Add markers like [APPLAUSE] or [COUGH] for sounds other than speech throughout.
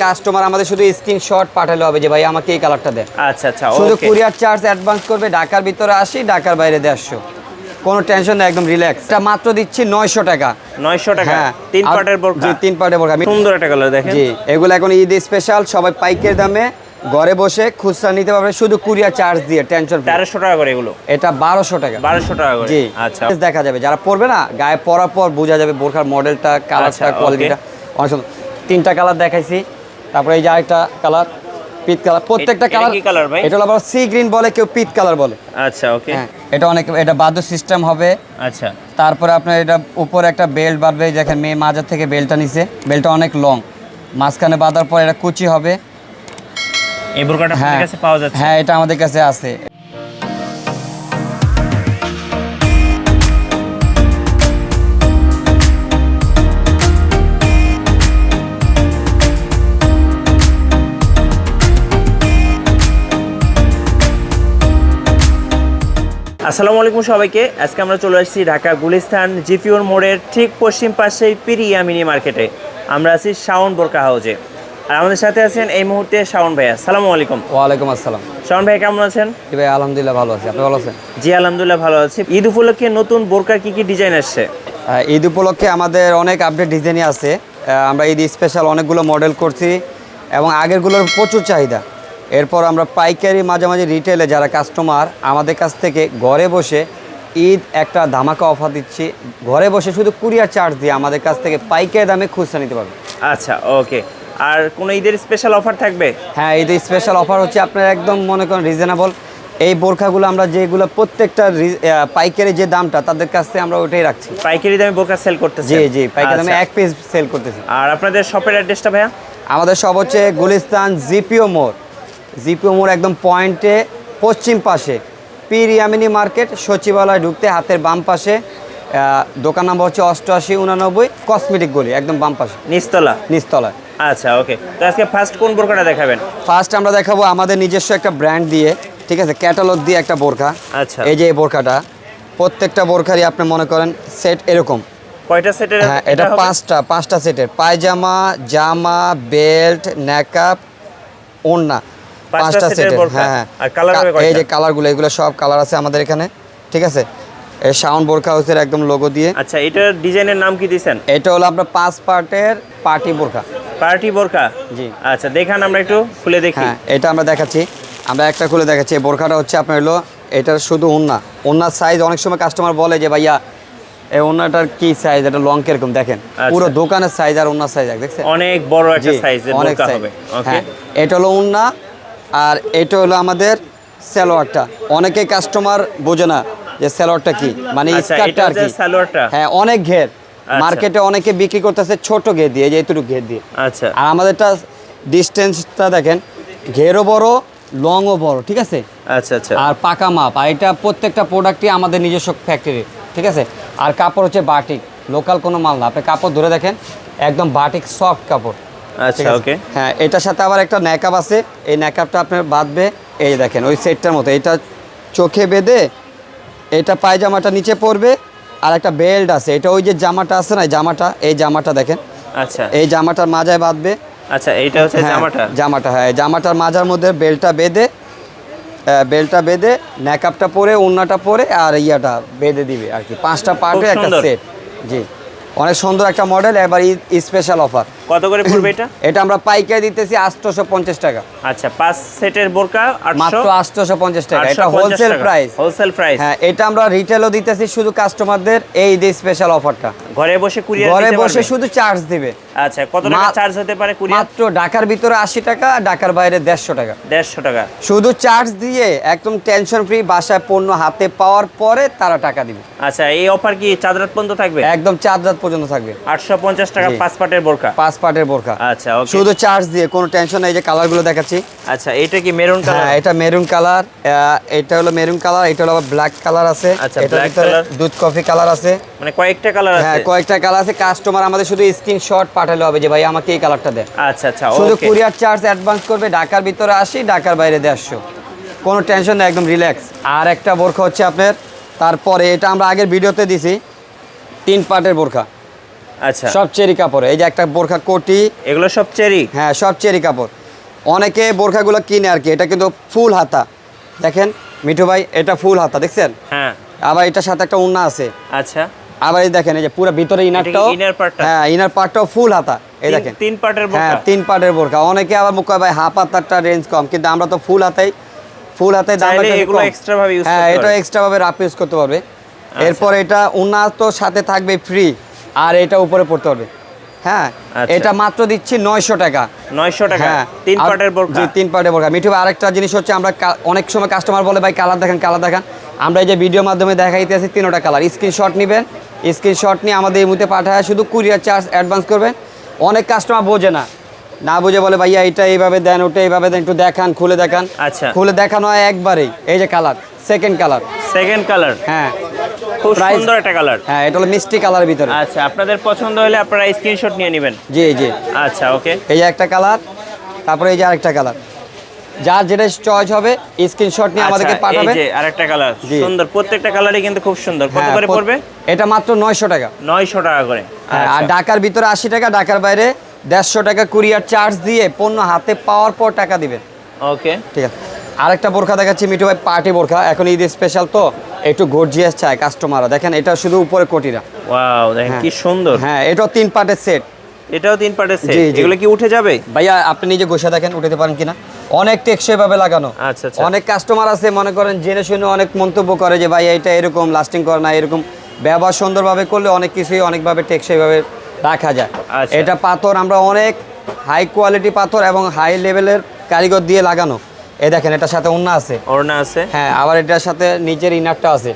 Customer আমাদের শুধু screenshot পাঠালে হবে যে ভাই আমাকে এই কালারটা দেন। আচ্ছা আচ্ছা শুধু কুরিয়ার চার্জ অ্যাডভান্স করবে ঢাকার ভিতরে আসি ঢাকার বাইরে দেড়শো কোনো টেনশন নেই একদম রিল্যাক্স এটা মাত্র দিচ্ছি নয়শো টাকা। 900 টাকা? হ্যাঁ। তিন পাটের বোরকা জি তিন পাটের বোরকা আমি- সুন্দর একটা কালার দেখেন। জি এগুলো এখন ঈদ স্পেশাল সবাই পাইকের দামে ঘরে বসে খুচরা নিতে পারবে শুধু কুরিয়ার চার্জ দিয়ে টেনশন তেরোশো টাকা করে এগুলো? এটা বারোশো টাকা। বারোশো টাকা করে? জি। আচ্ছা। দেখা যাবে। যারা পরবে না গায়ে পরার পর বোঝা যাবে বোরখার মডেলটা কালারটা কোয়ালিটিটা অনেক সুন্দর। তিনটা কালার দেখাইছি। তারপরে এই যে আরেকটা কালার পিট কালার প্রত্যেকটা কালার কি কালার ভাই? এটা হলো আবার সি গ্রিন বলে কেউ পিট কালার বলে। আচ্ছা ওকে হ্যাঁ এটা অনেক এটা বাদু সিস্টেম হবে। আচ্ছা। তারপরে আপনার এটা উপরে একটা বেল্ট বাঁধবে যেখানে মেয়ে মাজার থেকে বেল্টটা নিছে বেল্টটা অনেক লং মাঝখানে বাঁধার পর এটা কুচি হবে। এই বোরকাটা হ্যাঁ কাছে পাওয়া যাচ্ছে? হ্যাঁ এটা আমাদের কাছে আছে। আসসালামু আলাইকুম সবাইকে। আজকে আমরা চলে আসছি ঢাকা গুলিস্তান জিপিওর মোড়ের ঠিক পশ্চিম পাশেই পিরিয়া মিনি মার্কেটে। আমরা আছি শাওন বোরকা হাউজে। আর আমাদের সাথে আছেন এই মুহূর্তে শাওন ভাইয়া। সালামু আলাইকুম। ওয়ালাইকুম আসসালাম। শাওন ভাই কেমন আছেন? জি ভাই আলহামদুলিল্লাহ ভালো আছি। আপনি ভালো আছেন? জি আলহামদুলিল্লাহ ভালো আছি। ঈদ উপলক্ষে নতুন বোরকার কি কি ডিজাইন আসছে? ঈদ উপলক্ষে আমাদের অনেক আপডেট ডিজাইনই আছে। আমরা ঈদ স্পেশাল অনেকগুলো মডেল করছি এবং আগেরগুলোর প্রচুর চাহিদা। এরপর আমরা পাইকারি মাঝামাঝি রিটেলে যারা কাস্টমার আমাদের কাছ থেকে ঘরে বসে ঈদ একটা ধামাকা অফার দিচ্ছি। ঘরে বসে শুধু কুরিয়ার চার্জ দিয়ে আমাদের কাছ থেকে পাইকারি দামে খুচরা নিতে পারবে। আচ্ছা ওকে আর কোনো ঈদের স্পেশাল অফার থাকবে? হ্যাঁ ঈদের স্পেশাল অফার হচ্ছে আপনার একদম মনে করেন রিজনেবল এই বোরখাগুলো আমরা যেগুলো প্রত্যেকটা পাইকারি যে দামটা তাদের কাছ থেকে আমরা ওইটাই রাখছি। পাইকারি দামে বোরকা সেল করতেছে জি জি পাইকারি দামে এক পিস সেল করতেছি। আর আপনাদের শপের অ্যাড্রেসটা ভাইয়া? আমাদের সব হচ্ছে গুলিস্তান জিপিও মোড়। জিপিও মোড় একদম পয়েন্টে পশ্চিম পাশে। পিরিয়ামিনি মার্কেট সচিবালয় ঢুকতে হাতের বাম পাশে। দোকান নাম্বার হচ্ছে অষ্টআশি উনানব্বই কসমেটিক গলি একদম বাম পাশে। নিস্তলা নিস্তলা আচ্ছা ওকে তো আজকে ফার্স্ট কোন বোরকাটা দেখাবেন? ফার্স্ট আমরা দেখাবো আমাদের নিজস্ব একটা ব্র্যান্ড দিয়ে ঠিক আছে? ক্যাটালগ দিয়ে একটা বোরখা। আচ্ছা। এই যে এই বোরখাটা প্রত্যেকটা বোরখারই আপনি মনে করেন সেট এরকম। কয়টা সেটের হ্যাঁ এটা পাঁচটা পাঁচটা সেটের পায়জামা জামা বেল্ট নেকআপ ওড়না। পাঁচটা সেটের হ্যাঁ হ্যাঁ। এই যে কালারগুলো এগুলো সব কালার আছে আমাদের এখানে ঠিক আছে? এই শাওন বোরখা হাউসের একদম লোগো দিয়ে। আচ্ছা এটার ডিজাইনের নাম কি দিয়েছেন? এটা হলো আপনার পাঁচ পার্টের পার্টি বোরখা। পার্টি বোরকা জি। আচ্ছা দেখান আমরা একটু খুলে দেখি। হ্যাঁ এটা আমরা দেখাচ্ছি। আমরা একটা খুলে দেখাচ্ছি। এই বোরখাটা হচ্ছে আপনার হলো এটার শুধু ওন্না। ওন্নার সাইজ অনেক সময় কাস্টমার বলে যে ভাইয়া এই ওন্নাটার কি সাইজ এটা লং কীরকম? দেখেন পুরো দোকানের সাইজ আর ওন্নার সাইজ দেখছেন? অনেক বড় একটা জি, সাইজের অনেক হবে ওকে হ্যাঁ এটা হলো উন্না আর এটা হলো আমাদের সালোয়ারটা। অনেকে কাস্টমার বোঝে না যে সালোয়ারটা কি। মানে আচ্ছা স্কার্টটা আর কি। হ্যাঁ অনেক ঘের। মার্কেটে অনেকে বিক্রি করতেছে ছোট ঘের দিয়ে এই যে এতটুকু ঘের দিয়ে। আচ্ছা। আর আমাদেরটা ডিস্টেন্সটা দেখেন ঘেরও বড় লংও বড় ঠিক আছে? আচ্ছা আচ্ছা। আর পাকা মাপ আর এটা প্রত্যেকটা প্রোডাক্টই আমাদের নিজস্ব ফ্যাক্টরি ঠিক আছে? আর কাপড় হচ্ছে বাটিক লোকাল কোনো মাল না। আপনি কাপড় ধরে দেখেন একদম বাটিক সফট কাপড়। আচ্ছা ওকে হ্যাঁ এটার সাথে আবার একটা ন্যাকআপ আছে। এই ন্যাকআপটা আপনার বাঁধবে এই দেখেন ওই সেটটার মতো। এটা চোখে বেঁধে এটা পায়জামাটা নিচে পড়বে আর একটা বেল্ট আছে। এটা ওই যে জামাটা আছে না জামাটা এই জামাটা দেখেন। আচ্ছা। এই জামাটার মাজায় বাঁধবে। আচ্ছা এইটা হচ্ছে হ্যাঁ, জামাটা? জামাটা হ্যাঁ জামাটার মাজার মধ্যে বেল্টটা বেঁধে বেল্টটা বেঁধে ন্যাকআপটা পরে ওড়নাটা পরে আর ইয়াটা বেঁধে দিবে আর কি। পাঁচটা পার্টে একটা সেট জি। অনেক সুন্দর একটা মডেল এবার স্পেশাল অফার কত করে পড়বে এটা? [CLEARS THROAT] এটা আমরা পাইকারি দিতেছি আটশোশো পঞ্চাশ টাকা। আচ্ছা পাঁচ সেটের বোরকা মাত্র আটশোশো পঞ্চাশ টাকা। এটা হোলসেল প্রাইস হোলসেল প্রাইস হ্যাঁ এটা আমরা রিটেলও দিতেছি শুধু কাস্টমারদের এই যে স্পেশাল অফারটা ঘরে বসে কুরিয়ার ঘরে বসে শুধু চার্জ দিবে। আচ্ছা কত টাকা চার্জ হতে পারে কুরিয়ার মাত্র ঢাকার ভিতরে আশি টাকা ঢাকার বাইরে দেড়শো টাকা। দেড়শো টাকা। শুধু চার্জ দিয়ে একদম টেনশন ফ্রি বাসায় পণ্য হাতে পাওয়ার পরে তারা টাকা দিবে। আচ্ছা এই অফার কি চাঁদ রাত পর্যন্ত থাকবে? একদম রাত পর্যন্ত থাকবে। আটশো পঞ্চাশ টাকা পাঁচ পাটের বোরকা। পাঁচ পার্টের বোরখা। আচ্ছা ওকে শুধু চার্জ দিয়ে কোনো টেনশন নেই যে কালারগুলো দেখাচ্ছি। আচ্ছা এটা কি মেরুন কালার হ্যাঁ এটা মেরুন কালার এটা হলো মেরুন কালার এটা হলো ব্ল্যাক কালার আছে। আচ্ছা, black ভিতরে দুধ কফি কালার আছে। মানে কয়েকটা কালার আছে হ্যাঁ আছে? কয়েকটা কালার আছে। কাস্টমার আমাদের শুধু স্ক্রিনশট পাঠালে হবে যে ভাই আমাকে এই কালারটা দেন। আচ্ছা আচ্ছা শুধু কুরিয়ার চার্জ অ্যাডভান্স করবে ঢাকার ভিতরে আসি ঢাকার বাইরে দেড়শো কোনো টেনশন নেই একদম রিল্যাক্স আর একটা বোরখা হচ্ছে আপনার তারপরে এটা আমরা আগের ভিডিওতে দিছি তিন পার্টের বোরখা। আচ্ছা। সব চেরি কাপড় এই যে একটা বোরখা কোটি। এগুলো সব চেরি? হ্যাঁ সব চেরি কাপড়। অনেকে বোরখাগুলো কিনে আর কি এটা কিন্তু ফুল হাতা। দেখেন মিঠু ভাই এটা ফুল হাতা দেখছেন? হ্যাঁ। আবার এটার সাথে একটা উন্না আছে। আচ্ছা। আবার এই দেখেন এই যে পুরো ভিতরে ইনারটাও inner part-টা? হ্যাঁ ইনার পার্টটাও ফুল হাতা। এই দেখেন। তিন পার্টের বোরখা? হ্যাঁ তিন পার্টের বোরখা। অনেকে আবার মুখ ভাই হাফ হাতারটা রেঞ্জ কম। কিন্তু আমরা তো ফুল হাতাই। ফুল হাতাই দাম এগুলো extra ভাবে use হ্যাঁ এটা এক্সট্রা ভাবে রাপ ইউজ করতে পারবে। এরপর এটা উন্না তো সাথে থাকবে ফ্রি আর এটা উপরে পড়তে হবে। হ্যাঁ আচ্ছা। এটা মাত্র দিচ্ছি নয়শো টাকা। নয়শো টাকা হ্যাঁ তিন পার্টের বোরকা তিন পার্টের বোরকা মিঠু ভাই, আরেকটা জিনিস হচ্ছে আমরা অনেক সময় কাস্টমার বলে ভাই কালার দেখান কালার দেখান। আমরা এই যে ভিডিও মাধ্যমে দেখাইতে আছি তিনোটা কালার স্ক্রিনশট নেবেন স্ক্রিনশট নিয়ে আমাদের এই মুহূর্তে পাঠায় শুধু কুরিয়ার চার্জ অ্যাডভান্স করবেন। অনেক কাস্টমার বোঝে না। না বুঝে বলে ভাইয়া এটা এইভাবে দেন ওটা এইভাবে দেন একটু দেখান খুলে দেখান। আচ্ছা। খুলে দেখানো হয় একবারেই। এই যে colour second colour second colour হ্যাঁ। খুব সুন্দর একটা কালার হ্যাঁ এটা হলো মিষ্টি কালার ভিতরে। আচ্ছা আপনাদের পছন্দ হলে আপনারা স্ক্রিনশট নিয়ে নেবেন। জি জি। আচ্ছা ওকে এই যে একটা কালার তারপরে এই যে আরেকটা কালার যার যেটা চয়েস হবে স্ক্রিনশট নিয়ে আমাদেরকে আচ্ছা, পাঠাবে এই যে আরেকটা কালার সুন্দর প্রত্যেকটা কালারই কিন্তু খুব সুন্দর। কত হ্যাঁ, করে পড়বে? এটা মাত্র নয়শো টাকা। নয়শো টাকা করে। হ্যাঁ, আর আচ্ছা। ঢাকার ভিতরে আশি টাকা ঢাকার বাইরে দেড়শো টাকা কুরিয়ার চার্জ দিয়ে পণ্য হাতে পাওয়ার পর টাকা দিবেন। ওকে ঠিক আছে। আরেকটা বোরখা দেখাচ্ছি মিঠু ভাই পার্টি বোরখা। এখন ঈদ স্পেশাল তো একটু গর্জিয়াস চায় কাস্টমাররা দেখেন এটা শুধু উপরে কোটিরা। ওয়াও দেখেন হ্যাঁ। কি সুন্দর। হ্যাঁ এটাও তিন পার্টের সেট এটাও তিন পার্টের সেট। এগুলো কি উঠে যাবে? ভাইয়া আপনি নিজে গোসা দেখেন উঠাতে পারেন কিনা। অনেক টেকসই ভাবে লাগানো। আচ্ছা, আচ্ছা। অনেক কাস্টমার আছে মনে করেন জেনে শুনে অনেক মন্তব্য করে যে ভাই এটা এরকম লাস্টিং করে না এরকম। ব্যবহার সুন্দরভাবে করলে অনেক কিছুই অনেকভাবে টেকসই ভাবে রাখা যায়। আচ্ছা। এটা পাথর আমরা অনেক হাই কোয়ালিটি পাথর এবং হাই লেভেলের কারিগর দিয়ে লাগানো। এই দেখেন এটার সাথে অন্য আছে। ওড়না আছে। হ্যাঁ আবার এটার সাথে নিচের ইনারটা আছে।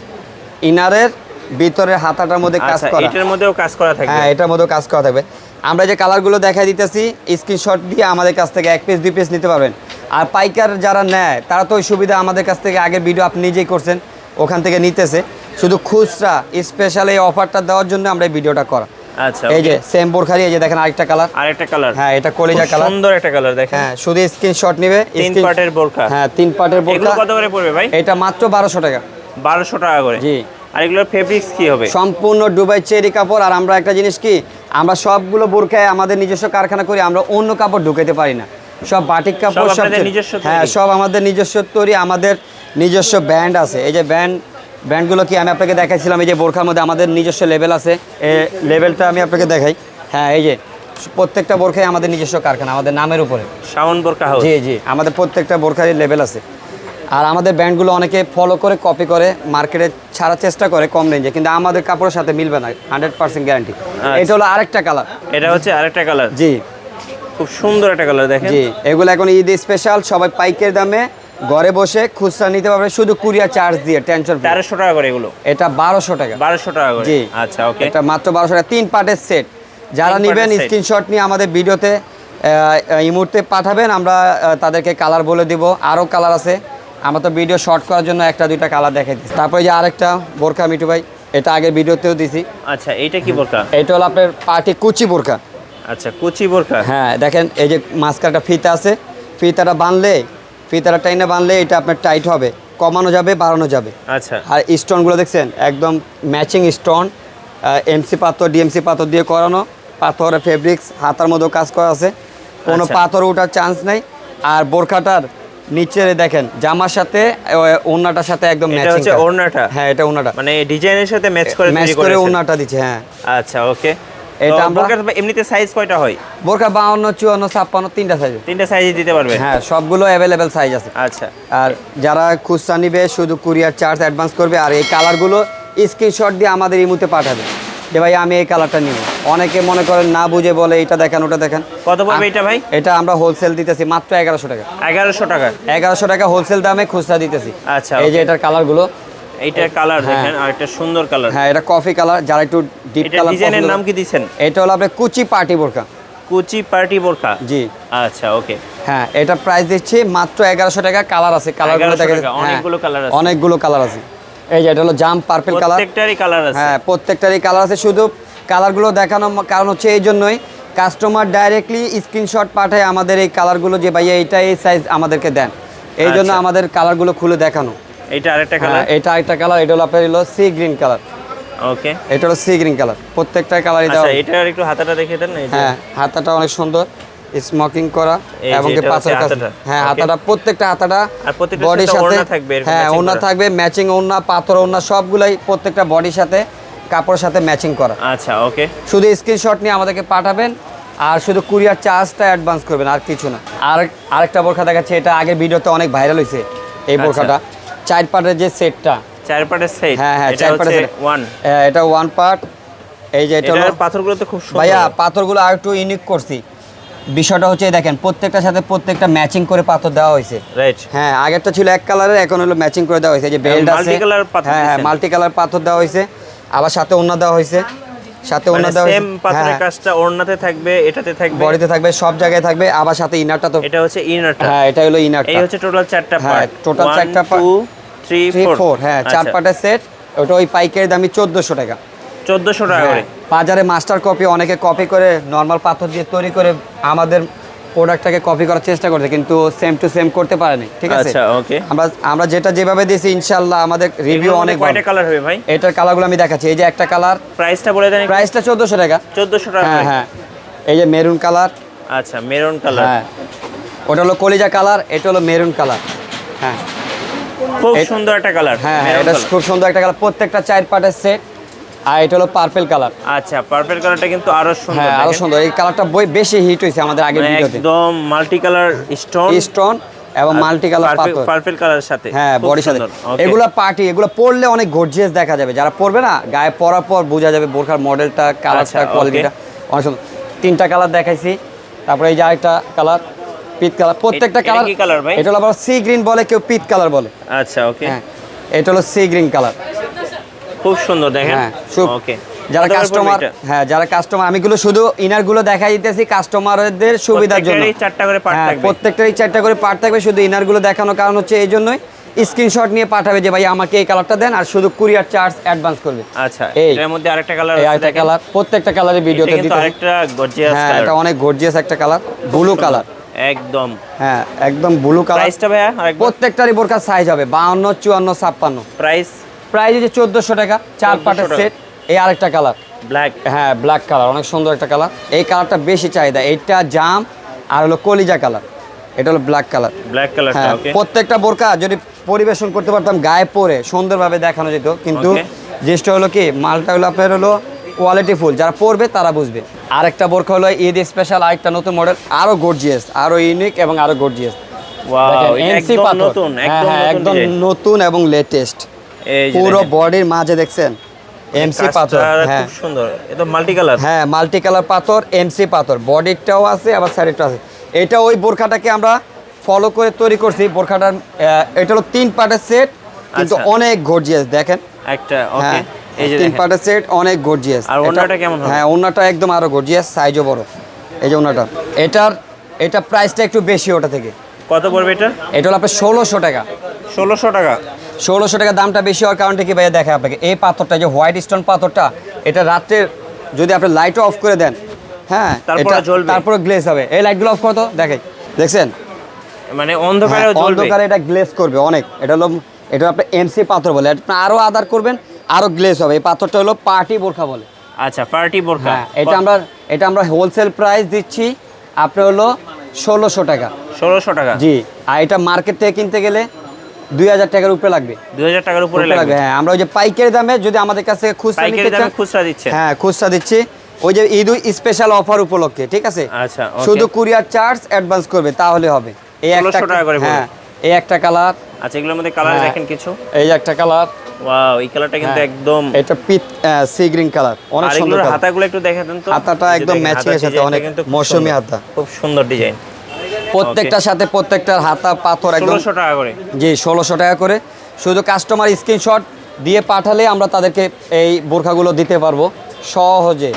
ইনারের ভিতরের হাতাটার মধ্যে কাজ আচ্ছা করা। এটার মধ্যেও কাজ করা থাকবে। হ্যাঁ এটার মধ্যেও কাজ করা থাকবে। আমরা যে কালারগুলো দেখাই দিতেছি স্ক্রিনশট দিয়ে আমাদের কাছ থেকে এক পিস দুই পিস নিতে পারবেন। আর পাইকার যারা নেয় তারা তো ওই সুবিধা আমাদের কাছ থেকে আগের ভিডিও আপনি নিজেই করছেন ওখান থেকে নিতেছে। শুধু খুচরা স্পেশাল এই অফারটা দেওয়ার জন্য আমরা এই ভিডিওটা করা। আচ্ছা এই যে সেম বোরখারি এই যে দেখেন আরেকটা কালার আরেকটা কালার হ্যাঁ এটা কলিজা কালার সুন্দর একটা কালার দেখেন। হ্যাঁ শুধু স্ক্রিনশট নেবে তিন screen- পার্টের বোরকা হ্যাঁ তিন পার্টের বোরখা। কত করে পড়বে ভাই? এটা মাত্র টাকা। টাকা করে। জি। আর এগুলোর ফেব্রিক্স কি হবে? সম্পূর্ণ দুবাই চেরি কাপড়। আর আমরা একটা জিনিস কি আমরা সবগুলো বোরখায় আমাদের নিজস্ব কারখানা করি আমরা অন্য কাপড় ঢুকাতে পারি না। সব বাটিক কাপড় সব হ্যাঁ সব আমাদের নিজস্ব তৈরি আমাদের নিজস্ব ব্যান্ড আছে। এই যে ব্যান্ড ব্যান্ডগুলো কি আমি আপনাকে দেখাইছিলাম? এই যে বোরখার মধ্যে আমাদের নিজস্ব লেভেল আছে। এই লেভেলটা আমি আপনাকে দেখাই। হ্যাঁ এই যে প্রত্যেকটা বোরখাই আমাদের নিজস্ব কারখানা আমাদের নামের উপরে। শাওন হাউস। জি জি আমাদের প্রত্যেকটা বোরখারই লেভেল আছে। আর আমাদের ব্র্যান্ডগুলো অনেকে ফলো করে কপি করে মার্কেটে ছাড়ার চেষ্টা করে কম রেঞ্জে কিন্তু আমাদের কাপড়ের সাথে মিলবে না হান্ড্রেড পার্সেন্ট গ্যারান্টি এটা হলো আরেকটা কালার এটা হচ্ছে আরেকটা কালার জি। খুব সুন্দর একটা কালার দেখেন। জি এগুলো এখন ঈদ স্পেশাল সবাই পাইকের দামে ঘরে বসে খুচরা নিতে পারবে শুধু কুরিয়ার চার্জ দিয়ে টেনশন তেরোশো টাকা করে এগুলো? এটা বারোশো টাকা। বারোশো টাকা করে? জি। আচ্ছা ওকে এটা মাত্র বারোশো টাকা। তিন পার্টের সেট যারা নেবেন স্ক্রিনশট নিয়ে আমাদের ভিডিওতে এই মুহূর্তে পাঠাবেন। আমরা তাদেরকে কালার বলে দিব। আরও কালার আছে। আমরা তো ভিডিও শর্ট করার জন্য একটা দুইটা কালার দেখাই দিচ্ছি। তারপরে যে আরেকটা বোরকা মিটু ভাই এটা আগে ভিডিওতেও দিছি। আচ্ছা এইটা কি বোরকা এটা হলো আপনার পার্টি কুচি বোরকা আচ্ছা কুচি বোরকা হ্যাঁ দেখেন এই যে একটা ফিতা আছে। ফিতাটা বানলে ফিতাটা টাইনে বানলে এটা আপনার টাইট হবে কমানো যাবে বাড়ানো যাবে। আচ্ছা। আর স্টোনগুলো দেখছেন একদম ম্যাচিং স্টোন এমসি পাথর ডিএমসি পাথর দিয়ে করানো পাথরের ফেব্রিক্স হাতার মধ্যেও কাজ করা আছে। কোনো আচ্ছা। পাথর ওঠার চান্স নেই। আর বোরখাটার নিচে দেখেন জামার সাথে ওড়নাটার সাথে একদম এটা ম্যাচিং হচ্ছে ওড়নাটা? হ্যাঁ এটা ওড়নাটা। মানে ডিজাইনের সাথে ম্যাচ করে ম্যাচ করে। ওড়নাটা দিচ্ছে হ্যাঁ। আচ্ছা ওকে এটা আমরা- এমনিতে সাইজ কয়টা হয়? বোরখা বাউন্ন চুয়ান্ন ছাপ্পান্ন তিনটা সাইজ তিনটা সাইজ দিতে পারবে? হ্যাঁ সবগুলো অ্যাভেলেবেল সাইজ আছে। আচ্ছা। আর যারা খুচরা নিবে শুধু কুরিয়ার চার্জ অ্যাডভান্স করবে আর এই কালারগুলো স্ক্রিনশট দিয়ে আমাদের ইমুতে পাঠাবে। যে ভাই আমি এই কালারটা নিব। অনেকে মনে করেন না বুঝে বলে এটা দেখেন ওটা দেখেন। কত পড়বে এটা ভাই? এটা আমরা হোলসেল দিতেছি মাত্র এগারোশো টাকা। এগারোশো টাকা। এগারোশো টাকা হোলসেল দামে খুচরা দিতেছি। আচ্ছা, এই যে. এটার কালারগুলো এইটার কালার হ্যাঁ। দেখেন আর একটা সুন্দর কালার হ্যাঁ এটা কফি কালার যারা একটু ডিপ কালার ডিজাইনের নাম কি দিছেন এটা হলো আপনার কুচি পার্টি বোরকা কুচি পার্টি বোরকা জি। আচ্ছা ওকে হ্যাঁ এটা প্রাইস দিচ্ছি মাত্র এগারোশো টাকা কালার আছে। কালারগুলো 1100 দেখে হ্যাঁ, অনেকগুলো colour আছে। অনেকগুলো কালার আছে। এই যে এটা হলো জাম পার্পল কালার প্রত্যেকটারই কালার আছে। হ্যাঁ প্রত্যেকটারই কালার আছে। শুধু কালারগুলো দেখানো ম- কারণ হচ্ছে এই জন্যই কাস্টমার ডাইরেক্টলি স্ক্রিনশট পাঠায় আমাদের এই কালারগুলো যে ভাইয়া এইটা এই সাইজ আমাদেরকে দেন। এই জন্য আচ্ছা। আমাদের কালারগুলো খুলে দেখানো। এটা আরেকটা হ্যাঁ কালার এটা একটা কালার এটা হলো আপনার হলো সি গ্রিন কালার ওকে এটা হলো সি গ্রিন কালার প্রত্যেকটা কালারই দেওয়া আচ্ছা এটার একটু হাতাটা দেখে দেন যে। হ্যাঁ হাতাটা অনেক সুন্দর স্মোকিং করা এবং কি এটা হচ্ছে পাথরের কাজ। হাতাটা। হ্যাঁ হাতাটা প্রত্যেকটা হাতাটা বডির সাথে হ্যাঁ থাকবে ম্যাচিং পাথর সবগুলাই প্রত্যেকটা বডির সাথে কাপড়ের সাথে ম্যাচিং করা। আচ্ছা ওকে শুধু স্ক্রিনশট নিয়ে আমাদেরকে পাঠাবেন আর শুধু কুরিয়ার চার্জটা অ্যাডভান্স করবেন আর কিছু না। আর আরেকটা বোরখা দেখাচ্ছে এটা আগের ভিডিওতে অনেক ভাইরাল হয়েছে এই আচ্ছা। বোরখাটা। চার পার্টের যে সেটটা চার পাটের সেট হ্যাঁ হ্যাঁ চার পার্টের ওয়ান হ্যাঁ, এটা ওয়ান পার্ট এই যে এটা পাথরগুলো তো খুব সুন্দর। ভাইয়া পাথরগুলো আর একটু ইউনিক করছি। বিষয়টা হচ্ছে দেখেন প্রত্যেকটার সাথে প্রত্যেকটা ম্যাচিং করে পাথর দেওয়া হয়েছে। রাইট হ্যাঁ আগেরটা ছিল এক কালারের এখন হলো ম্যাচিং করে দেওয়া হয়েছে। এই যে বেল্ট আছে। multi-color পাথর হ্যাঁ হ্যাঁ মাল্টি কালার পাথর দেওয়া হয়েছে। আবার সাথে ওন্না দেওয়া হয়েছে। সাথে দেওয়া সেম হয়েছে পাথরের হ্যাঁ। কাজটা ওড়নাতে থাকবে এটাতে থাকবে। বডিতে থাকবে সব জায়গায় থাকবে আবার সাথে ইনারটা তো এটা হচ্ছে ইনারটা হ্যাঁ এটা হলো এই হচ্ছে টোটাল চারটা হ্যাঁ, পার্ট total চারটা part two three three four four হ্যাঁ চার পার্টের সেট ওটা ওই পাইকারি দামি চোদ্দোশো টাকা। 1400 টাকা করে। হ্যাঁ, বাজারে মাস্টার কপি অনেকে কপি করে নর্মাল পাথর দিয়ে তৈরি করে আমাদের প্রোডাক্টটাকে কপি করার চেষ্টা করছে কিন্তু সেম টু সেম করতে পারেনি ঠিক আছে? আচ্ছা ওকে আমরা আমরা যেটা যেভাবে দিয়েছি ইনশাল্লাহ আমাদের রিভিউ অনেক ভালো। কয়টা কালার হবে ভাই? এটার কালারগুলো আমি দেখাচ্ছি এই যে একটা কালার প্রাইসটা বলে দেন প্রাইসটা চোদ্দোশো টাকা। চোদ্দশো টাকা হ্যাঁ হ্যাঁ। এই যে মেরুন কালার আচ্ছা মেরুন কালার হ্যাঁ। ওটা হলো কলিজা কালার এটা হলো মেরুন কালার হ্যাঁ। খুব সুন্দর একটা কালার হ্যাঁ হ্যাঁ, এটা খুব সুন্দর একটা কালার প্রত্যেকটা চার পার্টের সেট আর এটা হলো পার্পেল কালার আচ্ছা পার্পল কালারটা কিন্তু আরও সুন্দর হ্যাঁ আরও সুন্দর। এই কালারটা বই বেশি হিট হয়েছে আমাদের আগের মানে ভিডিওতে। একদম মাল্টি কালার স্টোন স্টোন এবং মাল্টি কালার পাথর। পার্পল কালারের সাথে। হ্যাঁ বডির সাথে। এগুলো পার্টি এগুলো পরলে অনেক গর্জিয়াস দেখা যাবে। যারা পরবে না গায়ে পরার পর বোঝা যাবে বোরখার মডেলটা কালারটা। কোয়ালিটিটা অনেক সুন্দর। তিনটা কালার দেখাইছি। তারপরে এই যে আরেকটা কালার পিট কালার প্রত্যেকটা কালার কি colour ভাই? এটা হলো আবার সি গ্রিন বলে কেউ পিট কালার বলে। আচ্ছা ওকে হ্যাঁ এটা হলো সি গ্রিন কালার খুব সুন্দর দেখেন? হ্যাঁ ওকে। যারা কাস্টমার হ্যাঁ যারা কাস্টমার আমিগুলো শুধু ইনারগুলো দেখাই দিতেছি কাস্টমারদের সুবিধার জন্য। চারটা করে পার্ট হ্যাঁ থাকবে। প্রত্যেকটারই চারটা করে পার্ট থাকবে শুধু ইনারগুলো দেখানোর কারণ হচ্ছে এই জন্যই স্ক্রিনশট নিয়ে পাঠাবে যে ভাই আমাকে এই কালারটা দেন আর শুধু কুরিয়ার চার্জ অ্যাডভান্স করবে। আচ্ছা এই। এর মধ্যে আরেকটা কালার এই আরেকটা কালার প্রত্যেকটা কালারের ভিডিওতে দিতে আরেকটা গর্জিয়াস কালার এটা অনেক গর্জিয়াস একটা কালার ব্লু কালার একদম। হ্যাঁ একদম ব্লু কালার প্রাইসটা আরেকবার। প্রত্যেকটারই বোরকার সাইজ হবে বাউন্ন চুয়ান্ন ছাপ্পান্ন। প্রাইস প্রাইস হচ্ছে চোদ্দোশো টাকা চার পাটের সেট। এই আরেকটা কালার। ব্ল্যাক হ্যাঁ ব্ল্যাক কালার অনেক সুন্দর একটা কালার। এই কালারটা বেশি চাহিদা। এইটা জাম আর হলো কলিজা কালার। এটা হলো ব্ল্যাক কালার। ব্ল্যাক কালারটা হ্যাঁ ওকে প্রত্যেকটা বোরকা যদি পরিবেশন করতে পারতাম গায়ে পরে সুন্দরভাবে দেখানো যেত। কিন্তু. জিনিসটা হলো কি মালটা হলো আপনার হলো কোয়ালিটি ফুল যারা পরবে তারা বুঝবে। আরেকটা বোরকা হলো ঈদ স্পেশাল আরেকটা নতুন মডেল আরও গর্জিয়াস আরও ইউনিক এবং আরও গর্জিয়াস ওয়াও একদম নতুন একদম হ্যাঁ, নতুন একদম নতুন এবং লেটেস্ট পুরো বডির মাঝে দেখছেন? এমসি পাথর হ্যাঁ খুব সুন্দর। এটা মাল্টি কালার হ্যাঁ মাল্টি কালার পাথর এমসি পাথর। বডিটাও আছে আবার সাইডেরটাও আছে। এটা ওই বোরখাটাকে আমরা ফলো করে তৈরি করছি। বোরখাটার এটা হলো তিন পার্টের সেট কিন্তু আচ্ছা। অনেক গর্জিয়াস দেখেন। একটা ওকে হ্যাঁ এই যে তিন পার্টের সেট অনেক গর্জিয়াস আর ওড়নাটা কেমন হবে? হ্যাঁ ওনাটা একদম আরও গর্জিয়াস সাইজও বড়। এই যে ওনাটা এটার এটা প্রাইসটা একটু বেশি ওটা থেকে। কত পড়বে এটা? এটা হলো আপনার ষোলোশো টাকা। ষোলোশো টাকা। ষোলোশো টাকা দামটা বেশি হওয়ার কারণটা কি ভাইয়া? দেখে আপনাকে এই পাথরটা যে হোয়াইট স্টোন পাথরটা এটা রাত্রে যদি আপনি লাইটও অফ করে দেন হ্যাঁ তারপরে এটা- জ্বলবে। তারপরে গ্লেজ হবে। এই লাইটগুলো অফ করো তো দেখে দেখছেন? মানে অন্ধকারেও হ্যাঁ, জ্বলবে। অন্ধকারে এটা গ্লেজ করবে অনেক। এটা হলো এটা আপনি এমসি পাথর বলে। আপনি আরও আদার করবেন আরও গ্লেজ হবে। এই পাথরটা হলো পার্টি বোরখা বলে। আচ্ছা পার্টি বোরখা। হ্যাঁ এটা আমরা এটা আমরা হোলসেল প্রাইস দিচ্ছি। আপনার হলো ষোলোশো টাকা। ষোলোশো টাকা? জি আর এটা মার্কেট থেকে কিনতে গেলে দুই হাজার টাকার উপরে লাগবে। দুই হাজার টাকার উপরে লাগবে? হ্যাঁ আমরা ওই যে পাইকারি দামে যদি আমাদের কাছে খুচরা পাইকারি নিতে চান খুচরা দিচ্ছে? হ্যাঁ খুচরা দিচ্ছি। ওই যে ঈদ স্পেশাল অফার উপলক্ষে ঠিক আছে? আচ্ছা শুধু কুরিয়ার চার্জ অ্যাডভান্স করবে তাহলে হবে। এই একটা 1600 টাকা করে পড়বে। হ্যাঁ এই একটা কালার আচ্ছা এগুলোর মধ্যে কালার হ্যাঁ। দেখেন কিছু। এই একটা কালার ওয়াও এই কালারটা কিন্তু একদম এটা পিট সি গ্রিন কালার অনেক সুন্দর হাতাগুলো একটু দেখে দেন তো। হাতাটা একদম matching এর সাথে অনেক মৌসুমী হাতা। খুব সুন্দর ডিজাইন প্রত্যেকটার সাথে প্রত্যেকটার হাতা পাথর একদম ষোলোশো টাকা করে। জি ষোলোশো টাকা করে। শুধু কাস্টমার স্ক্রিনশট দিয়ে পাঠালে আমরা তাদেরকে এই বোরখাগুলো দিতে পারব সহজে।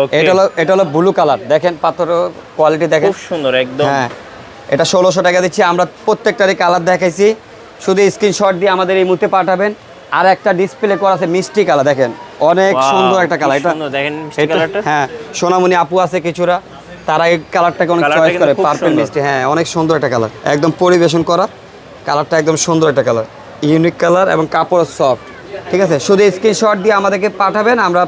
ওকে এটা হলো এটা হলো ব্লু কালার দেখেন পাথর কোয়ালিটি দেখেন। খুব সুন্দর একদম। হ্যাঁ। এটা ষোলোশো টাকা দিচ্ছি। আমরা প্রত্যেকটারই কালার দেখাইছি। শুধু স্ক্রিনশট দিয়ে আমাদের এই মুহূর্তে পাঠাবেন। আর একটা ডিসপ্লে করা আছে মিষ্টি কালার দেখেন। অনেক সুন্দর একটা কালার। এটা দেখেন। হ্যাঁ সোনামণি আপু আছে কিছুরা। তারা এই কালারটাকে অনেক চয়েস করে পার্পল মিষ্টি। হ্যাঁ অনেক সুন্দর একটা কালার। একদম পরিবেশন করা। কালারটা একদম সুন্দর একটা কালার। ইউনিক কালার এবং কাপড় সফট ঠিক আছে? শুধু স্ক্রিনশট দিয়ে আমাদেরকে পাঠাবেন। আমরা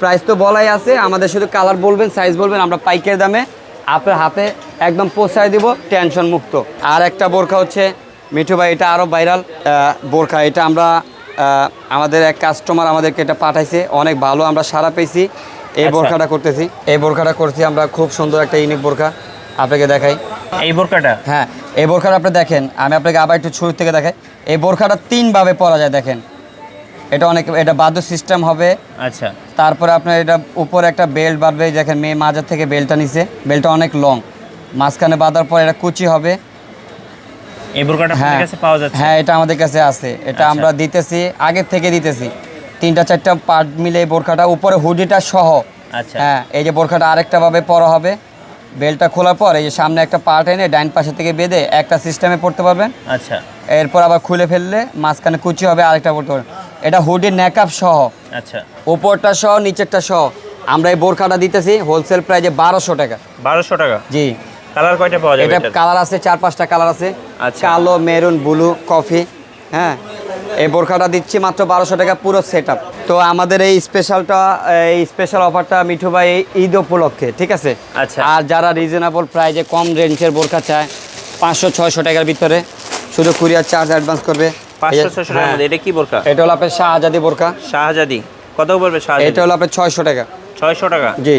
প্রাইস তো বলাই আছে। আমাদের শুধু কালার বলবেন সাইজ বলবেন আমরা পাইকের দামে আপনার হাতে একদম পৌঁছায় দিব টেনশন মুক্ত। আর একটা বোরখা হচ্ছে মিঠু ভাই এটা আরও ভাইরাল বোরখা। এটা আমরা আমাদের এক কাস্টমার আমাদেরকে এটা পাঠাইছে। অনেক ভালো আমরা সারা পেয়েছি। এই আচ্ছা। বোরখাটা করতেছি। এই বোরখাটা করছি আমরা খুব সুন্দর একটা ইউনিক বোরখা। আপনাকে দেখাই। এই বোরখাটা? হ্যাঁ এই বোরখাটা আপনি দেখেন। আমি আপনাকে আবার একটু শুরু থেকে দেখাই। এই বোরখাটা তিনভাবে পরা যায় দেখেন। এটা অনেক এটা বাদ্য সিস্টেম হবে। আচ্ছা। তারপরে আপনার এটা উপরে একটা বেল্ট বাঁধবে। দেখেন মেয়ে মাজার থেকে বেল্টটা নিছে। বেল্টটা অনেক লং মাঝখানে বাঁধার পর এটা কুচি হবে। এই বোরকাটা হ্যাঁ কাছে পাওয়া যাচ্ছে? হ্যাঁ এটা আমাদের কাছে আছে। এটা আচ্ছা। আমরা দিতেছি আগের থেকে দিতেছি। তিনটা চারটা পার্ট মিলে এই বোরখাটা উপরে হুডিটা সহ। আচ্ছা। হ্যাঁ এই যে বোরখাটা আরেকটা ভাবে পরা হবে। বেল্টটা খোলার পর এই যে সামনে একটা পার্ট এনে ডাইন পাশে থেকে বেঁধে একটা সিস্টেমে পড়তে পারবেন। আচ্ছা। এরপর আবার খুলে ফেললে মাঝখানে কুচি হবে আরেকটা পড়তে পারবেন। এটা হুডির নেকআপ সহ। আচ্ছা। উপরটা সহ নিচেরটা সহ। আমরা এই বোরখাটা দিতেছি হোলসেল প্রাইজে বারোশো টাকা। বারোশো টাকা? জি। কালার কয়টা পাওয়া যাবে এটা কালার আছে চার পাঁচটা কালার আছে। আচ্ছা। কালো মেরুন ব্লু কফি হ্যাঁ? এই বোরখাটা দিচ্ছি মাত্র বারোশো টাকা পুরো সেট তো আমাদের এই স্পেশালটা এই স্পেশাল অফারটা মিঠু ভাই ঈদ উপলক্ষে ঠিক আছে? আচ্ছা। আর যারা রিজনেবল প্রাইজে কম রেঞ্জের বোরখা চায় পাঁচশো ছয়শো টাকার ভিতরে শুধু কুরিয়ার চার্জ অ্যাডভান্স করবে। হ্যাঁ, এটা কি বোরকা এটা হলো আপনার শাহজাদি বোরখা। শাহজাদি। কত পড়বে শাহজাদি? এটা হলো আপনার ছয়শো টাকা। ছয়শো টাকা? জি।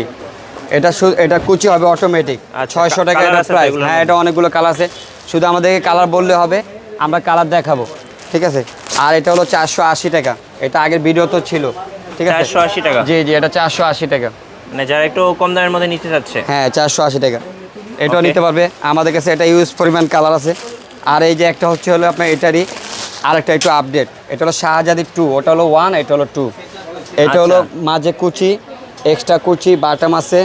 এটা এটা কুচি হবে অটোমেটিক আচ্ছা, ছয়শো টাকা এটা প্রাইস হ্যাঁ এটা অনেকগুলো কালার আছে। শুধু আমাদেরকে কালার বললে হবে আমরা কালার দেখাবো। ঠিক আছে? আর এটা হলো চারশো আশি টাকা। এটা আগের ভিডিও তো ছিল। ঠিক আছে? চারশো আশি টাকা। জি জি এটা চারশো আশি টাকা। মানে যারা একটু কম দামের মধ্যে নিতে চাচ্ছে। হ্যাঁ চারশো আশি টাকা। এটাও নিতে পারবে। আমাদের কাছে এটা ইউজ পরিমাণ কালার আছে। আর এই যে একটা হচ্ছে হলো আপনার এটারই আরেকটা একটু আপডেট এটা হলো শাহজাদি টু ওটা হলো ওয়ান এটা হলো টু এটা হলো আচ্ছা। মাঝে কুচি এক্সট্রা কুচি বাটাম আছে।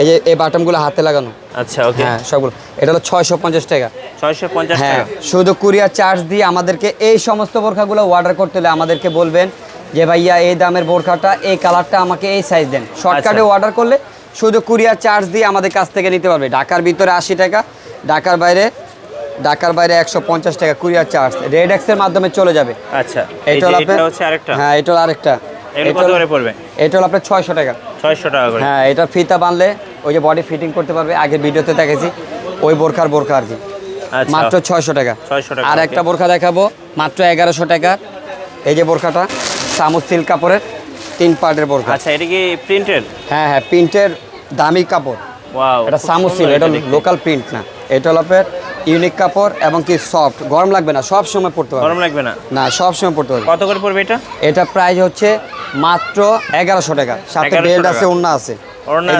এই যে এই বাটামগুলো হাতে লাগানো। আচ্ছা ওকে। হ্যাঁ সবগুলো। এটা হলো ছয়শো পঞ্চাশ টাকা। ছয়শো পঞ্চাশ হ্যাঁ শুধু কুরিয়ার চার্জ দিয়ে আমাদেরকে এই সমস্ত বোরখাগুলো অর্ডার করতে হলে আমাদেরকে বলবেন যে ভাইয়া এই দামের বোরখাটা এই কালারটা আমাকে এই সাইজ দেন। শর্টকাটে আচ্ছা। অর্ডার করলে শুধু কুরিয়ার চার্জ দিয়ে আমাদের কাছ থেকে নিতে পারবে। ঢাকার ভিতরে আশি টাকা ঢাকার বাইরে ঢাকার বাইরে একশো পঞ্চাশ টাকা কুরিয়ার চার্জ। রেড এক্সের মাধ্যমে চলে যাবে। আচ্ছা এটা হচ্ছে আরেকটা। হ্যাঁ এটা হলো আরেকটা। কত করে পড়বে? এটা হলো আপনার ছয়শো টাকা। ছয়শো টাকা করে। হ্যাঁ এটা ফিতা বানলে ওই যে বডি ফিটিং করতে পারবে। আগের ভিডিওতে দেখেছি ওই বোরখার বোরখা আর কি। আচ্ছা। মাত্র ছয়শো টাকা। টাকা, আর একটা বোরখা দেখাবো মাত্র এগারোশো টাকা। এই যে বোরখাটা সিল্ক কাপড়ের তিন পার্টের বোরখা। আচ্ছা এটা কি প্রিন্টেড হ্যাঁ হ্যাঁ প্রিন্টের দামি কাপড়। এটা সিল্ক এটা লোকাল প্রিন্ট না। এটা হলো আপনার ইউনিক কাপড় এবং কি সফট। গরম লাগবে না সব সময় পড়তে পারবে গরম লাগবে না? না সব সময় পড়তে পারবে কত করে পড়বে এটা? এটা প্রাইস হচ্ছে মাত্র এগারোশো টাকা। সাথে বেল্ট আছে ওন্না আছে।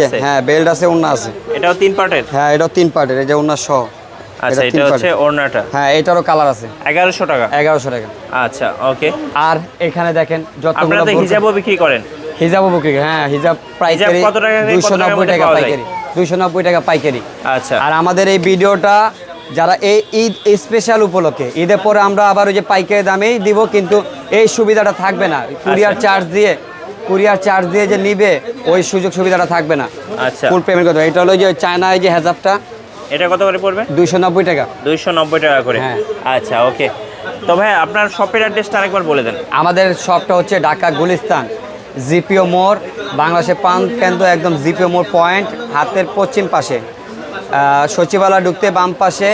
যে, আছে? হ্যাঁ বেল্ট আছে ওন্না আছে। এটাও তিন পার্টের? হ্যাঁ এটাও তিন পার্টের এই যে ওন্না সহ। আচ্ছা এটা হচ্ছে। ওড়নাটা। হ্যাঁ এটারও কালার আছে। এগারোশো টাকা? এগারোশো টাকা। আচ্ছা ওকে। আর এখানে দেখেন যতগুলো আপনারা তো হিজাবও বিক্রি করেন? হিজাবও বুকিং হ্যাঁ হিজাব পাইকারি কত টাকা থেকে কত দুইশো টাকার নব্বই মধ্যে টাকা পাইকারি দুইশো নব্বই টাকা পাইকারি। আচ্ছা। আর আমাদের এই ভিডিওটা যারা এই ঈদ স্পেশাল উপলক্ষে। ঈদের পরে আমরা আবার ওই যে পাইকারি দামেই দিব কিন্তু এই সুবিধাটা থাকবে না। কুরিয়ার আচ্ছা। চার্জ দিয়ে কুরিয়ার চার্জ দিয়ে যে নিবে ওই সুযোগ সুবিধাটা থাকবে না। আচ্ছা। ফুল পেমেন্ট করতে হবে। এটা হলো যে চায়না এই যে হেজাবটা এটা কত করে পড়বে? দুইশো নব্বই টাকা। দুইশো নব্বই টাকা করে। হ্যাঁ। আচ্ছা ওকে। তো ভাই আপনার শপের অ্যাড্রেসটা আরেকবার বলে দেন। আমাদের শপটা হচ্ছে ঢাকা গুলিস্তান জিপিও মোড় বাংলাদেশের পান কেন্দ্র একদম জিপিও মোড় পয়েন্ট হাতের পশ্চিম পাশে। সচিবালয় ঢুকতে বাম পাশে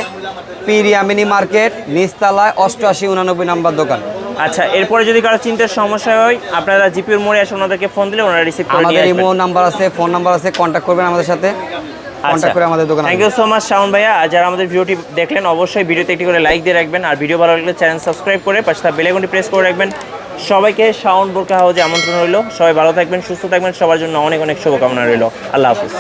পিরিয়ামিনি মার্কেট নিচতলায় অষ্টআশি উনানব্বই নম্বর দোকান। আচ্ছা এরপরে যদি কারও চিন্তার সমস্যা হয় আপনারা জিপির মোড়ে এসে ওনাদেরকে ফোন দিলে ওনারা রিসিভ করে আমাদের ইমো নাম্বার আছে ফোন নাম্বার আছে কন্ট্যাক্ট করবেন আমাদের সাথে। কন্ট্যাক্ট করে আমাদের দোকানে thank you so much Shaon ভাইয়া। আর যারা আমাদের ভিডিওটি দেখলেন অবশ্যই ভিডিওতে একটি করে লাইক দিয়ে রাখবেন। আর ভিডিও ভালো লাগলে চ্যানেল সাবস্ক্রাইব করে পাশে থাকা বেলাইকনটি প্রেস করে রাখবেন। সবাইকে শাওন বোরকা হাউজে আমন্ত্রণ রইল। সবাই ভালো থাকবেন সুস্থ থাকবেন। সবার জন্য অনেক অনেক শুভকামনা রইল। আল্লাহ হাফিজ।